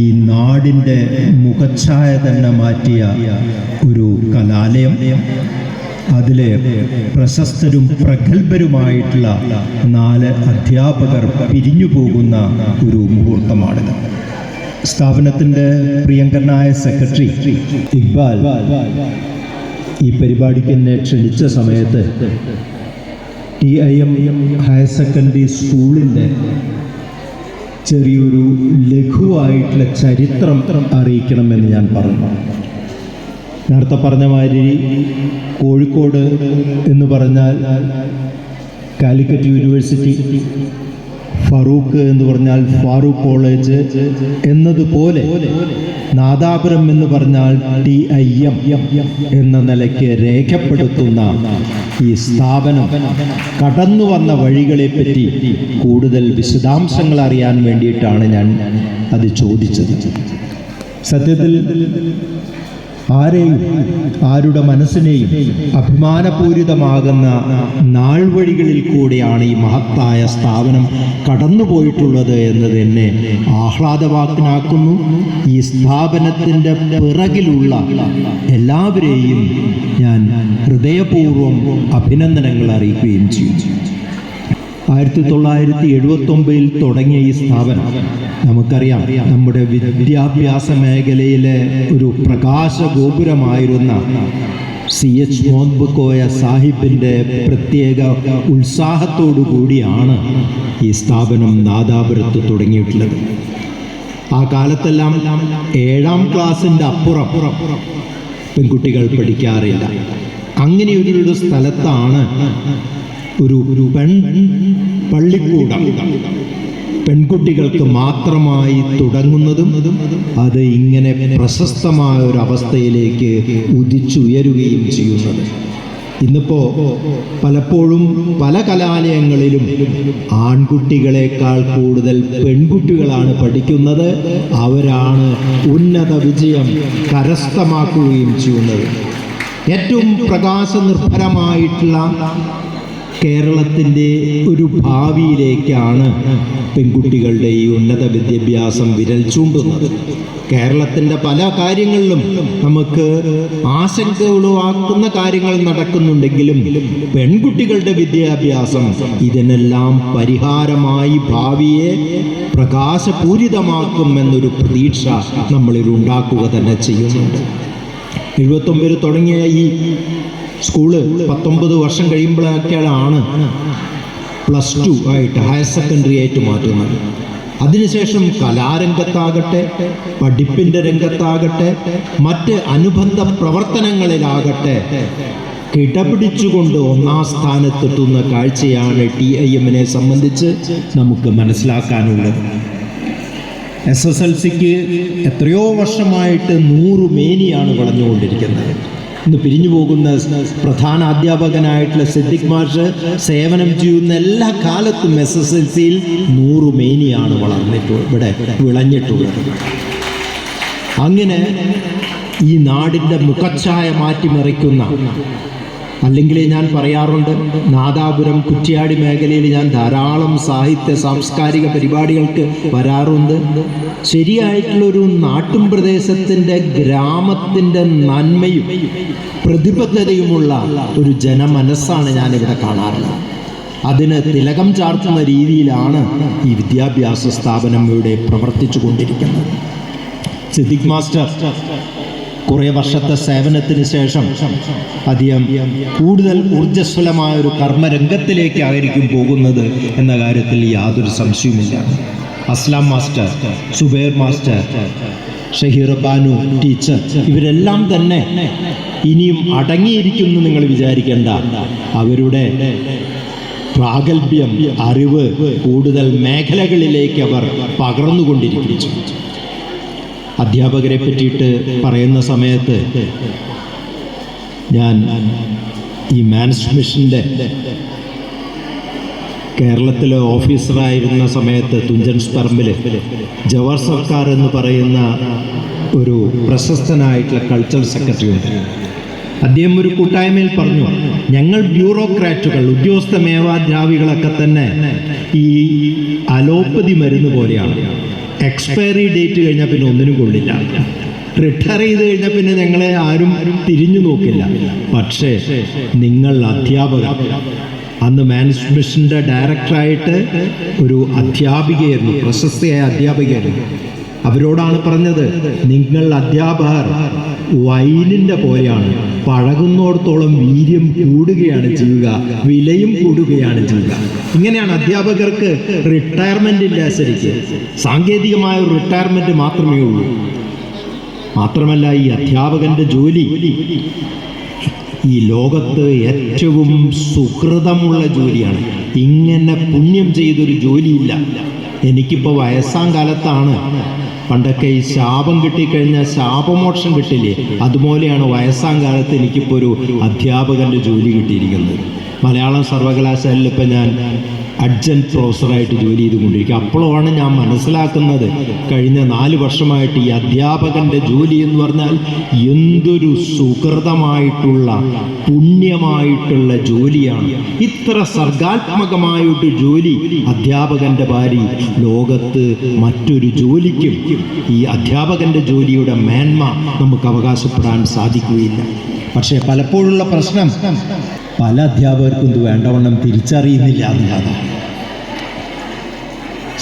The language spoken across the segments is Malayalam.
ഈ നാടിന്റെ മുഖച്ഛായ തന്നെ മാറ്റിയ ഒരു കലാലയം. അതിലെ പ്രശസ്തരും പ്രഗത്ഭരുമായിട്ടുള്ള നാല് അധ്യാപകർ പിരിഞ്ഞു പോകുന്ന ഒരു മുഹൂർത്തമാണിത്. സ്ഥാപനത്തിന്റെ പ്രിയങ്കരനായ സെക്രട്ടറി ഇക്ബാൽ ഈ പരിപാടിക്ക് എന്നെ ക്ഷണിച്ച സമയത്ത് T I M higher secondary സ്കൂളിന്റെ ചെറിയൊരു ലഘുവായിട്ടുള്ള ചരിത്രം അറിയിക്കണമെന്ന് ഞാൻ പറഞ്ഞു. നേരത്തെ പറഞ്ഞ മാതിരി കോഴിക്കോട് എന്ന് പറഞ്ഞാൽ കാലിക്കറ്റ് യൂണിവേഴ്സിറ്റി ഫറൂഖ് എന്ന് പറഞ്ഞാൽ ഫാറൂഖ് കോളേജ് എന്നതുപോലെ നാദാപുരം എന്ന് പറഞ്ഞാൽ ടി ഐ എം എന്ന നിലയ്ക്ക് രേഖപ്പെടുത്തുന്ന ഈ സ്ഥാപനം കടന്നു വന്ന വഴികളെ പറ്റി കൂടുതൽ വിശദാംശങ്ങൾ അറിയാൻ വേണ്ടിയിട്ടാണ് ഞാൻ അത് ചോദിച്ചത്. സത്യത്തിൽ ആരെയും ആരുടെ മനസ്സിനെയും അഭിമാനപൂരിതമാകുന്ന നാൾവഴികളിൽ കൂടിയാണ് ഈ മഹത്തായ സ്ഥാപനം കടന്നുപോയിട്ടുള്ളത് എന്ന് തന്നെ ആഹ്ലാദവാക്കിനാക്കുന്നു. ഈ സ്ഥാപനത്തിന്റെ പിറകിലുള്ള എല്ലാവരെയും ഞാൻ ഹൃദയപൂർവം അഭിനന്ദനങ്ങൾ അറിയിക്കുകയും ചെയ്യും. ആയിരത്തി തൊള്ളായിരത്തി എഴുപത്തി തുടങ്ങിയ ഈ സ്ഥാപനം നമുക്കറിയാം നമ്മുടെ വിദ്യാഭ്യാസ മേഖലയിലെ ഒരു പ്രകാശ ഗോപുരമായിരുന്ന സി എച്ച് മോൻബുക്കോയ സാഹിബിന്റെ പ്രത്യേക ഉത്സാഹത്തോടു കൂടിയാണ് ഈ സ്ഥാപനം നാദാപുരത്ത് തുടങ്ങിയിട്ടുള്ളത്. ആ കാലത്തെല്ലാം ഏഴാം ക്ലാസ്സിന്റെ അപ്പുറം പെൺകുട്ടികൾ പഠിക്കാറില്ല. അങ്ങനെ ഒരു സ്ഥലത്താണ് ഒരു പെൺ പള്ളിക്കൂടം. പെൺകുട്ടികൾക്ക് മാത്രമായി തുടങ്ങുന്നതും അത് ഇങ്ങനെ പ്രശസ്തമായ ഒരു അവസ്ഥയിലേക്ക് ഉദിച്ചുയരുകയും ചെയ്യുന്നത്. ഇന്നിപ്പോ പലപ്പോഴും പല കലാലയങ്ങളിലും ആൺകുട്ടികളെക്കാൾ കൂടുതൽ പെൺകുട്ടികളാണ് പഠിക്കുന്നത്. അവരാണ് ഉന്നത വിജയം കരസ്ഥമാക്കുകയും ചെയ്യുന്നത്. ഏറ്റവും പ്രകാശനിർഭരമായിട്ടുള്ള കേരളത്തിന്റെ ഒരു ഭാവിയിലേക്കാണ് പെൺകുട്ടികളുടെ ഈ ഉന്നത വിദ്യാഭ്യാസം വിരൽ ചൂണ്ടുന്നത്. കേരളത്തിന്റെ പല കാര്യങ്ങളിലും നമുക്ക് ആശങ്ക ഉളവാക്കുന്ന കാര്യങ്ങൾ നടക്കുന്നുണ്ടെങ്കിലും പെൺകുട്ടികളുടെ വിദ്യാഭ്യാസം ഇതിനെല്ലാം പരിഹാരമായി ഭാവിയെ പ്രകാശപൂരിതമാക്കും എന്നൊരു പ്രതീക്ഷ നമ്മളിൽ ഉണ്ടാക്കുക തന്നെ ചെയ്യുന്നുണ്ട്. എഴുപത്തൊമ്പതിൽ തുടങ്ങിയ ഈ സ്കൂൾ പത്തൊമ്പത് വർഷം കഴിയുമ്പോഴൊക്കെയാണ് പ്ലസ് ടു ആയിട്ട് ഹയർ സെക്കൻഡറി ആയിട്ട് മാറ്റുന്നത്. അതിനുശേഷം കലാരംഗത്താകട്ടെ പഠിപ്പിന്റെ രംഗത്താകട്ടെ മറ്റ് അനുബന്ധ പ്രവർത്തനങ്ങളിലാകട്ടെ കിടപിടിച്ചുകൊണ്ട് ഒന്നാം സ്ഥാനത്തെത്തുന്ന കാഴ്ചയാണ് ടി ഐ എമ്മിനെ സംബന്ധിച്ച് നമുക്ക് മനസ്സിലാക്കാനുള്ളത്. എസ് എസ് എൽ സിക്ക് എത്രയോ വർഷമായിട്ട് നൂറ് മേനിയാണ് വളഞ്ഞുകൊണ്ടിരിക്കുന്നത് ഇന്ന് പിരിഞ്ഞു പോകുന്ന പ്രധാന അധ്യാപകനായിട്ടുള്ള സിദ്ദിഖ് മാഷ് സേവനം ചെയ്യുന്ന എല്ലാ കാലത്തും എസ് എസ് എൽ സിയിൽ നൂറ് മേനിയാണ് വളർന്നിട്ടുള്ളത് ഇവിടെ വിളഞ്ഞിട്ടുള്ളത്. അങ്ങനെ ഈ നാടിന്റെ മുഖച്ഛായ മാറ്റിമറിക്കുന്ന അല്ലെങ്കിൽ ഞാൻ പറയാറുണ്ട് നാദാപുരം കുറ്റിയാടി മേഖലയിൽ ഞാൻ ധാരാളം സാഹിത്യ സാംസ്കാരിക പരിപാടികൾക്ക് വരാറുണ്ട്. ശരിയായിട്ടുള്ളൊരു നാട്ടും പ്രദേശത്തിന്റെ ഗ്രാമത്തിന്റെ നന്മയും പ്രതിബദ്ധതയുമുള്ള ഒരു ജനമനസ്സാണ് ഞാനിവിടെ കാണാറുള്ളത്. അതിന് തിലകം ചാർത്തുന്ന രീതിയിലാണ് ഈ വിദ്യാഭ്യാസ സ്ഥാപനം ഇവിടെ പ്രവർത്തിച്ചു കൊണ്ടിരിക്കുന്നത് സിദ്ദിഖ് മാസ്റ്റർ കുറേ വർഷത്തെ സേവനത്തിന് ശേഷം അധികം കൂടുതൽ ഊർജസ്വലമായ ഒരു കർമ്മരംഗത്തിലേക്കായിരിക്കും പോകുന്നത് എന്ന കാര്യത്തിൽ യാതൊരു സംശയവുമില്ല. Aslam master Zubair master Shaheer Banu teacher ഇവരെല്ലാം തന്നെ ഇനിയും അടങ്ങിയിരിക്കുന്നു നിങ്ങൾ വിചാരിക്കേണ്ട. അവരുടെ പ്രാഗൽഭ്യം അറിവ് കൂടുതൽ മേഖലകളിലേക്ക് അവർ പകർന്നുകൊണ്ടിരിക്കുന്നു. അധ്യാപകരെ പറ്റിയിട്ട് പറയുന്ന സമയത്ത് ഞാൻ ഈ മാൻസ് മിഷന്റെ കേരളത്തിലെ ഓഫീസറായിരുന്ന സമയത്ത് തുഞ്ചൻ പറമ്പിൽ ജവഹർ സർക്കാർ എന്ന് പറയുന്ന ഒരു പ്രശസ്തനായിട്ടുള്ള കൾച്ചറൽ സെക്രട്ടറി ഉണ്ട്. അദ്ദേഹം ഒരു കൂട്ടായ്മയിൽ പറഞ്ഞു ഞങ്ങൾ ബ്യൂറോക്രാറ്റുകൾ ഉദ്യോഗസ്ഥ മേവാദ്രാവികളൊക്കെ തന്നെ ഈ അലോപ്പതി മരുന്ന് പോലെയാണ്. എക്സ്പയറി ഡേറ്റ് കഴിഞ്ഞാൽ പിന്നെ ഒന്നിനും കൊള്ളില്ല. റിട്ടയർ ചെയ്ത് കഴിഞ്ഞാൽ പിന്നെ ഞങ്ങളെ ആരും തിരിഞ്ഞു നോക്കില്ല. പക്ഷേ നിങ്ങൾ അധ്യാപകർ അന്ന് മാനേജ്മെന്റിന്റെ ഡയറക്ടറായിട്ട് ഒരു അധ്യാപികയായിരുന്നു പ്രശസ്തയായ അധ്യാപികയായിരുന്നു. അവരോടാണ് പറഞ്ഞത് നിങ്ങൾ അധ്യാപകർ വൈനിന്റെ പോലെയാണ്. പഴകുന്നോടത്തോളം വീര്യം കൂടുകയാണ് ചെയ്യുക. വിലയും കൂടുകയാണ് ചെയ്യുക. ഇങ്ങനെയാണ് അധ്യാപകർക്ക് റിട്ടയർമെന്റ് ശരിക്ക്. സാങ്കേതികമായ ഒരു റിട്ടയർമെന്റ് മാത്രമേ ഉള്ളൂ. മാത്രമല്ല ഈ അധ്യാപകന്റെ ജോലി. ഈ ലോകത്ത് ഏറ്റവും സുഹൃതമുള്ള ജോലിയാണ്. ഇങ്ങനെ പുണ്യം ചെയ്തൊരു ജോലിയില്ല. എനിക്കിപ്പോൾ വയസ്സാം കാലത്താണ്. പണ്ടൊക്കെ ഈ ശാപം കിട്ടിക്കഴിഞ്ഞാൽ ശാപമോക്ഷം കിട്ടില്ലേ? അതുപോലെയാണ് വയസ്സാം കാലത്ത് എനിക്കിപ്പോൾ ഒരു അധ്യാപകന്റെ ജോലി കിട്ടിയിരിക്കുന്നത്. മലയാളം സർവകലാശാലയിൽ ഇപ്പം ഞാൻ അഡ്ജന്റ് പ്രൊഫസറായിട്ട് ജോലി ചെയ്തുകൊണ്ടിരിക്കുക. അപ്പോഴാണ് ഞാൻ മനസ്സിലാക്കുന്നത് കഴിഞ്ഞ നാല് വർഷമായിട്ട് ഈ അധ്യാപകന്റെ ജോലി എന്ന് പറഞ്ഞാൽ എന്തൊരു സുഹൃതമായിട്ടുള്ള പുണ്യമായിട്ടുള്ള ജോലിയാണ്. ഇത്ര സർഗാത്മകമായിട്ട് ജോലി അധ്യാപകന്റെ ഭാര്യ ലോകത്ത് മറ്റൊരു ജോലിക്കും ഈ അധ്യാപകന്റെ ജോലിയുടെ മേന്മ നമുക്ക് അവകാശപ്പെടാൻ സാധിക്കുകയില്ല. പക്ഷേ പലപ്പോഴുള്ള പ്രശ്നം പല അധ്യാപകർക്കും ഇത് വേണ്ടവണ്ണം തിരിച്ചറിയുന്നില്ല എന്നുള്ളതാണ്.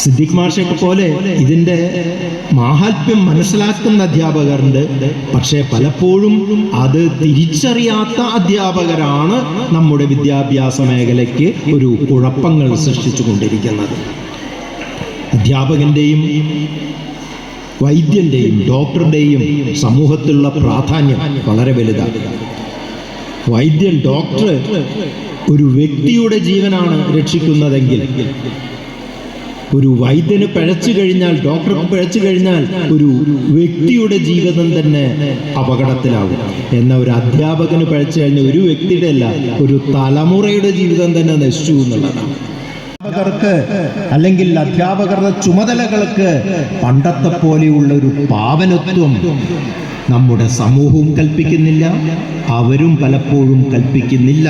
സിദ്ദിഖ് മാഷയൊക്കെ പോലെ ഇതിന്റെ മാഹാത്മ്യം മനസ്സിലാക്കുന്ന അധ്യാപകരുണ്ട്. പക്ഷേ പലപ്പോഴും അത് തിരിച്ചറിയാത്ത അധ്യാപകരാണ് നമ്മുടെ വിദ്യാഭ്യാസ മേഖലയ്ക്ക് ഒരു കുഴപ്പങ്ങൾ സൃഷ്ടിച്ചു കൊണ്ടിരിക്കുന്നത് അധ്യാപകന്റെയും വൈദ്യന്റെയും ഡോക്ടറുടെയും സമൂഹത്തിലുള്ള പ്രാധാന്യം വളരെ വലുതാണ്. വൈദ്യൻ ഡോക്ടർ ഒരു വ്യക്തിയുടെ ജീവനാണ് രക്ഷിക്കുന്നതെങ്കിൽ ഒരു വൈദ്യന് പിഴച്ചു കഴിഞ്ഞാൽ ഡോക്ടർക്ക് പിഴച്ചു കഴിഞ്ഞാൽ ഒരു വ്യക്തിയുടെ ജീവിതം തന്നെ അപകടത്തിലാവും. എന്ന ഒരു അധ്യാപകന് പിഴച്ചു കഴിഞ്ഞ ഒരു വ്യക്തിയുടെ അല്ല ഒരു തലമുറയുടെ ജീവിതം തന്നെ നശിച്ചു എന്നുള്ളതാണ്. അധ്യാപകർക്ക് അല്ലെങ്കിൽ അധ്യാപകരുടെ ചുമതലകൾക്ക് പണ്ടത്തെ പോലെയുള്ള ഒരു പാവനത്വം നമ്മുടെ സമൂഹവും കൽപ്പിക്കുന്നില്ല അവരും പലപ്പോഴും കൽപ്പിക്കുന്നില്ല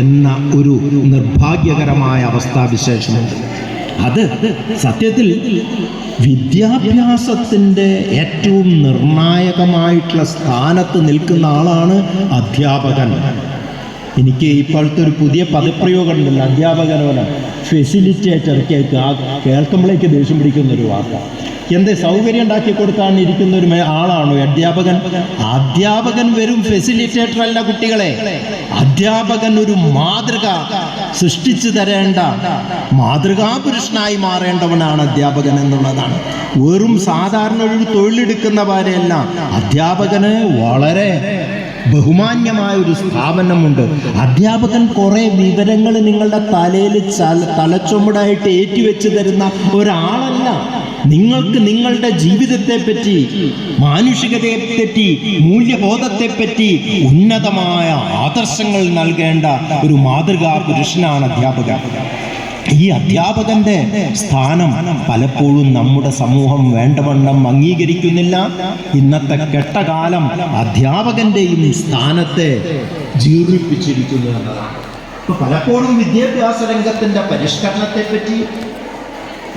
എന്ന ഒരു നിർഭാഗ്യകരമായ അവസ്ഥാവിശേഷമുണ്ട്. അത് സത്യത്തിൽ വിദ്യാഭ്യാസത്തിന്റെ ഏറ്റവും നിർണായകമായിട്ടുള്ള സ്ഥാനത്ത് നിൽക്കുന്ന ആളാണ് അധ്യാപകൻ. എനിക്ക് ഇപ്പോഴത്തെ ഒരു പുതിയ പദപ്രയോഗം ഉണ്ടല്ലോ അധ്യാപകനോല ഫെസിലിറ്റേറ്റർ കേൾക്ക് ആ കേൾക്കുമ്പോഴേക്ക് ദേഷ്യം പിടിക്കുന്ന ഒരു വാർത്ത. എന്ത് സൗകര്യം ഉണ്ടാക്കി കൊടുക്കാൻ ഇരിക്കുന്ന ഒരു ആളാണോ അധ്യാപകൻ? അധ്യാപകൻ വെറും ഫെസിലിറ്റേറ്റർ അല്ല കുട്ടികളെ. അധ്യാപകൻ ഒരു മാതൃക സൃഷ്ടിച്ചു തരേണ്ട മാതൃകാപുരുഷനായി മാറേണ്ടവനാണ് അധ്യാപകൻ എന്നുള്ളതാണ്. വെറും സാധാരണ ഒരു തൊഴിലെടുക്കുന്നവരെയല്ല അധ്യാപകന് വളരെ ബഹുമാന്യമായ ഒരു സ്ഥാപനമുണ്ട്. അധ്യാപകൻ കുറേ വിവരങ്ങൾ നിങ്ങളുടെ തലയിൽ തലച്ചുമടായിട്ട് ഏറ്റുവെച്ച് തരുന്ന ഒരാളല്ല. നിങ്ങൾക്ക് നിങ്ങളുടെ ജീവിതത്തെ പറ്റി മാനുഷികതയെ പറ്റി മൂല്യബോധത്തെ പറ്റി ഉന്നതമായ ആദർശങ്ങൾ നൽകേണ്ട ഒരു മാതൃകാ പുരുഷനാണ് അധ്യാപകൻ. ഈ അധ്യാപകന്റെ സ്ഥാനം പലപ്പോഴും നമ്മുടെ സമൂഹം വേണ്ടവണ്ണം അംഗീകരിക്കുന്നില്ല. ഇന്നത്തെ കെട്ടകാലം അധ്യാപകന്റെയും സ്ഥാനത്തെ ജീർണിപ്പിച്ചിരിക്കുന്നു എന്നതാണ്. പലപ്പോഴും വിദ്യാഭ്യാസ രംഗത്തിന്റെ പരിഷ്കരണത്തെ പറ്റി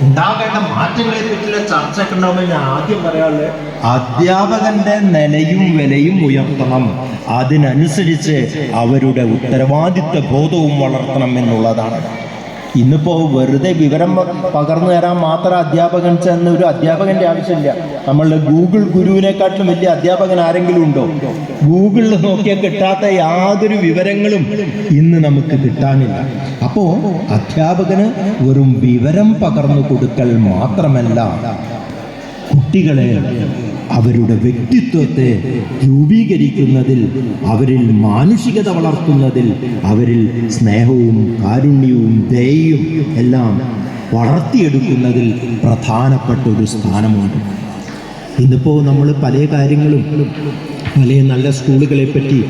ഉണ്ടാകേണ്ട മാറ്റങ്ങളെ പറ്റിയുള്ള ചർച്ച ഉണ്ടാവുമ്പോൾ ഞാൻ ആദ്യം പറയാനുള്ളത് അധ്യാപകന്റെ നിലയും വിലയും ഉയർത്തണം. അതിനനുസരിച്ച് അവരുടെ ഉത്തരവാദിത്വ ബോധവും വളർത്തണം എന്നുള്ളതാണ്. ഇന്നിപ്പോ വെറുതെ വിവരം പകർന്നു തരാൻ മാത്രം അധ്യാപകൻ ചെന്ന് ഒരു അധ്യാപകന്റെ ആവശ്യമില്ല. നമ്മളുടെ ഗൂഗിൾ ഗുരുവിനെക്കാട്ടിലും വലിയ അധ്യാപകൻ ആരെങ്കിലും ഉണ്ടോ? ഗൂഗിളിൽ നോക്കിയാൽ കിട്ടാത്ത യാതൊരു വിവരങ്ങളും ഇന്ന് നമുക്ക് കിട്ടാനില്ല. അപ്പോൾ അധ്യാപകന് വെറും വിവരം പകർന്നു കൊടുക്കൽ മാത്രമല്ല കുട്ടികളെ അവരുടെ വ്യക്തിത്വത്തെ രൂപീകരിക്കുന്നതിൽ അവരിൽ മാനുഷികത വളർത്തുന്നതിൽ അവരിൽ സ്നേഹവും കാരുണ്യവും ദയയും എല്ലാം വളർത്തിയെടുക്കുന്നതിൽ പ്രധാനപ്പെട്ട ഒരു സ്ഥാനമാണ്. ഇന്നിപ്പോൾ നമ്മൾ പല കാര്യങ്ങളും പല നല്ല സ്കൂളുകളെ പറ്റി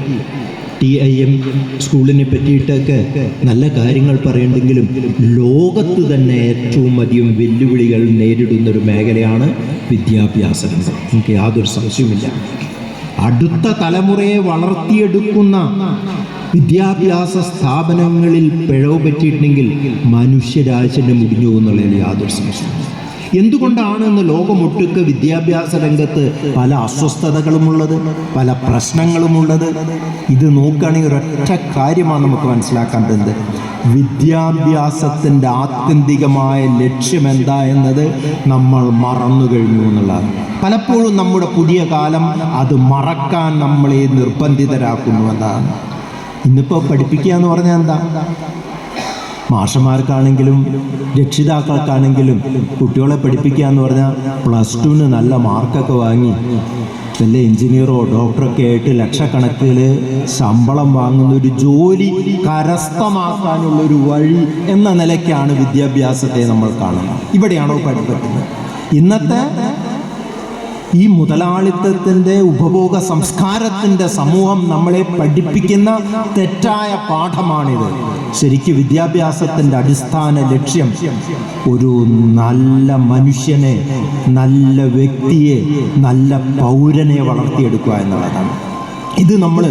ടി ഐ എം സ്കൂളിനെ പറ്റിയിട്ടൊക്കെ നല്ല കാര്യങ്ങൾ പറയുന്നുണ്ടെങ്കിലും ലോകത്ത് തന്നെ ഏറ്റവും അധികം വെല്ലുവിളികൾ നേരിടുന്നൊരു മേഖലയാണ് വിദ്യാഭ്യാസ രംഗം എനിക്ക് യാതൊരു സംശയവുമില്ല. അടുത്ത തലമുറയെ വളർത്തിയെടുക്കുന്ന വിദ്യാഭ്യാസ സ്ഥാപനങ്ങളിൽ പിഴവ് പറ്റിയിട്ടുണ്ടെങ്കിൽ മനുഷ്യരാശിന്റെ മുടിഞ്ഞു എന്നുള്ളതിൽ യാതൊരു സംശയവും എന്തുകൊണ്ടാണ് ഇന്ന് ലോകമൊട്ടുക്ക് വിദ്യാഭ്യാസ രംഗത്ത് പല അസ്വസ്ഥതകളുമുള്ളത് പല പ്രശ്നങ്ങളുമുള്ളത്? ഇത് നോക്കുകയാണെങ്കിൽ ഒരൊറ്റ കാര്യമാണ് നമുക്ക് മനസ്സിലാക്കാൻ പറ്റുന്നത് വിദ്യാഭ്യാസത്തിന്റെ ആത്യന്തികമായ ലക്ഷ്യം എന്താ എന്നത് നമ്മൾ മറന്നു കഴിഞ്ഞു എന്നുള്ളതാണ്. പലപ്പോഴും നമ്മുടെ പുതിയ കാലം അത് മറക്കാൻ നമ്മളെ നിർബന്ധിതരാക്കുന്നു എന്നാണ് ഇന്നിപ്പോൾ പഠിപ്പിക്കുക എന്ന് പറഞ്ഞാൽ എന്താ? മാഷന്മാർക്കാണെങ്കിലും രക്ഷിതാക്കൾക്കാണെങ്കിലും കുട്ടികളെ പഠിപ്പിക്കുക എന്ന് പറഞ്ഞാൽ പ്ലസ് ടുവിന് നല്ല മാർക്കൊക്കെ വാങ്ങി. വല്ല എഞ്ചിനീയറോ ഡോക്ടറൊക്കെ ആയിട്ട് ലക്ഷക്കണക്കിൽ ശമ്പളം വാങ്ങുന്ന ഒരു ജോലി കരസ്ഥമാക്കാനുള്ള ഒരു വഴി എന്ന നിലയ്ക്കാണ് വിദ്യാഭ്യാസത്തെ നമ്മൾ കാണുന്നത്. ഇവിടെയാണോ പഠിപ്പിക്കുന്നത് ഇന്നത്തെ ഈ മുതലാളിത്തത്തിന്റെ ഉപഭോഗ സംസ്കാരത്തിന്റെ സമൂഹം നമ്മളെ പഠിപ്പിക്കുന്ന തെറ്റായ പാഠമാണിത്. ശരിക്കും വിദ്യാഭ്യാസത്തിന്റെ അടിസ്ഥാന ലക്ഷ്യം ഒരു നല്ല മനുഷ്യനെ നല്ല വ്യക്തിയെ നല്ല പൗരനെ വളർത്തിയെടുക്കുക എന്നുള്ളതാണ്. ഇത് നമ്മൾ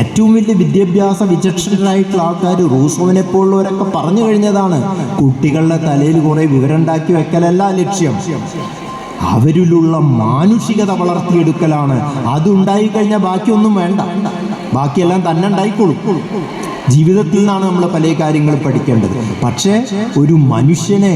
ഏറ്റവും വലിയ വിദ്യാഭ്യാസ വിചക്ഷണരായിട്ടുള്ള ആൾക്കാർ റൂസോവിനെ പോലുള്ളവരൊക്കെ പറഞ്ഞു കഴിഞ്ഞതാണ്. കുട്ടികളുടെ തലയിൽ കുറേ വിവരം ഉണ്ടാക്കി വെക്കലല്ല ലക്ഷ്യം. അവരിലുള്ള മാനുഷികത വളർത്തിയെടുക്കലാണ്. അതുണ്ടായി കഴിഞ്ഞാൽ ബാക്കിയൊന്നും വേണ്ട. ബാക്കിയെല്ലാം തന്നെ ഉണ്ടായിക്കോളും. ജീവിതത്തിൽ നിന്നാണ് നമ്മൾ പല കാര്യങ്ങളും പഠിക്കേണ്ടത്. പക്ഷേ ഒരു മനുഷ്യനെ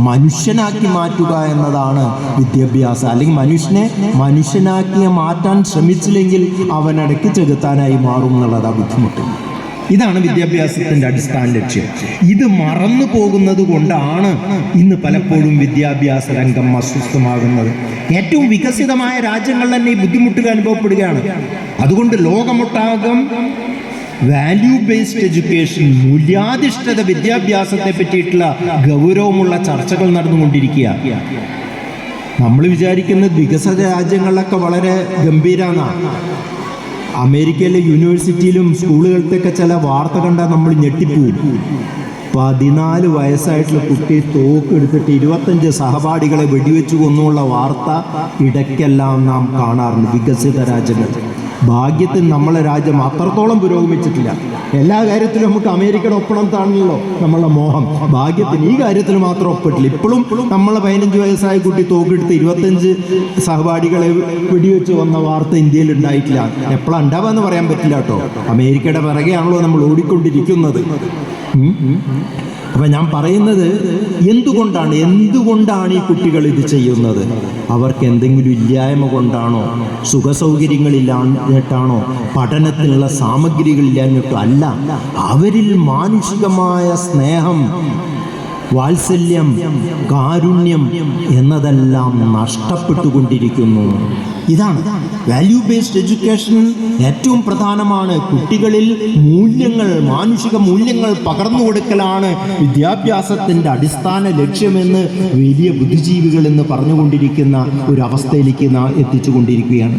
മനുഷ്യനാക്കി മാറ്റുക എന്നതാണ് വിദ്യാഭ്യാസം. അല്ലെങ്കിൽ മനുഷ്യനെ മനുഷ്യനാക്കി മാറ്റാൻ ശ്രമിച്ചില്ലെങ്കിൽ അവനടയ്ക്ക് ചെകുത്താനായി മാറും എന്നുള്ളതാണ് ബുദ്ധിമുട്ട്. ഇതാണ് വിദ്യാഭ്യാസത്തിന്റെ അടിസ്ഥാന ലക്ഷ്യം. ഇത് മറന്നു പോകുന്നത് കൊണ്ടാണ് ഇന്ന് പലപ്പോഴും വിദ്യാഭ്യാസ രംഗം അസ്വസ്ഥമാകുന്നത്. ഏറ്റവും വികസിതമായ രാജ്യങ്ങൾ തന്നെ ഈ ബുദ്ധിമുട്ടുകൾ അനുഭവപ്പെടുകയാണ്. അതുകൊണ്ട് ലോകമൊട്ടാകം വാല്യൂ ബേസ്ഡ് എഡ്യൂക്കേഷൻ മൂല്യാധിഷ്ഠിത വിദ്യാഭ്യാസത്തെ പറ്റിയിട്ടുള്ള ഗൗരവമുള്ള ചർച്ചകൾ നടന്നുകൊണ്ടിരിക്കുക. നമ്മൾ വിചാരിക്കുന്നത് വികസിത രാജ്യങ്ങളിലൊക്കെ വളരെ ഗംഭീരാന്നാണ് അമേരിക്കയിലെ യൂണിവേഴ്സിറ്റിയിലും സ്കൂളുകളിലൊക്കെ ചില വാർത്ത കണ്ടാൽ നമ്മൾ ഞെട്ടിപ്പോവും. പതിനാല് വയസ്സായിട്ടുള്ള കുട്ടി തോക്ക് എടുത്തിട്ട് ഇരുപത്തഞ്ച് സഹപാഠികളെ വെടിവെച്ചു കൊന്നുള്ള വാർത്ത ഇടയ്ക്കെല്ലാം നാം കാണാറുണ്ട് വികസിത രാജ്യങ്ങൾ. ഭാഗ്യത്തിന് നമ്മളെ രാജ്യം അത്രത്തോളം പുരോഗമിച്ചിട്ടില്ല. എല്ലാ കാര്യത്തിലും നമുക്ക് അമേരിക്കയുടെ ഒപ്പണം താണല്ലോ നമ്മളെ മോഹം. ഭാഗ്യത്തിന് ഈ കാര്യത്തിൽ മാത്രം ഒപ്പിട്ടില്ല. ഇപ്പോഴും നമ്മളെ പതിനഞ്ച് വയസ്സായ കുട്ടി തോക്കെടുത്ത് ഇരുപത്തഞ്ച് സഹപാഠികളെ വെടിവെച്ച് വന്ന വാർത്ത ഇന്ത്യയിൽ ഉണ്ടായിട്ടില്ല. എപ്പോഴാണ് ഉണ്ടാവാന്ന് പറയാൻ പറ്റില്ല കേട്ടോ. അമേരിക്കയുടെ പിറകെയാണല്ലോ നമ്മൾ ഓടിക്കൊണ്ടിരിക്കുന്നത്. അപ്പൊ ഞാൻ പറയുന്നത് എന്തുകൊണ്ടാണ് എന്തുകൊണ്ടാണ് ഈ കുട്ടികൾ ഇത് ചെയ്യുന്നത്? അവർക്ക് എന്തെങ്കിലും ഇല്ലായ്മ കൊണ്ടാണോ സുഖസൗകര്യങ്ങളില്ലാഞ്ഞിട്ടാണോ പഠനത്തിനുള്ള സാമഗ്രികളില്ലാഞ്ഞിട്ടോ അല്ല അവരിൽ മാനുഷികമായ സ്നേഹം വാത്സല്യം കാരുണ്യം എന്നതെല്ലാം നഷ്ടപ്പെട്ടുകൊണ്ടിരിക്കുന്നു. ഇതാണ് വാല്യൂ ബേസ്ഡ് എഡ്യൂക്കേഷൻ ഏറ്റവും പ്രധാനമാണ്. കുട്ടികളിൽ മൂല്യങ്ങൾ മാനുഷിക മൂല്യങ്ങൾ പകർന്നു കൊടുക്കലാണ് വിദ്യാഭ്യാസത്തിന്റെ അടിസ്ഥാന ലക്ഷ്യമെന്ന് വലിയ ബുദ്ധിജീവികൾ എന്ന് പറഞ്ഞുകൊണ്ടിരിക്കുന്ന ഒരു അവസ്ഥയിലേക്ക് എത്തിച്ചുകൊണ്ടിരിക്കുകയാണ്.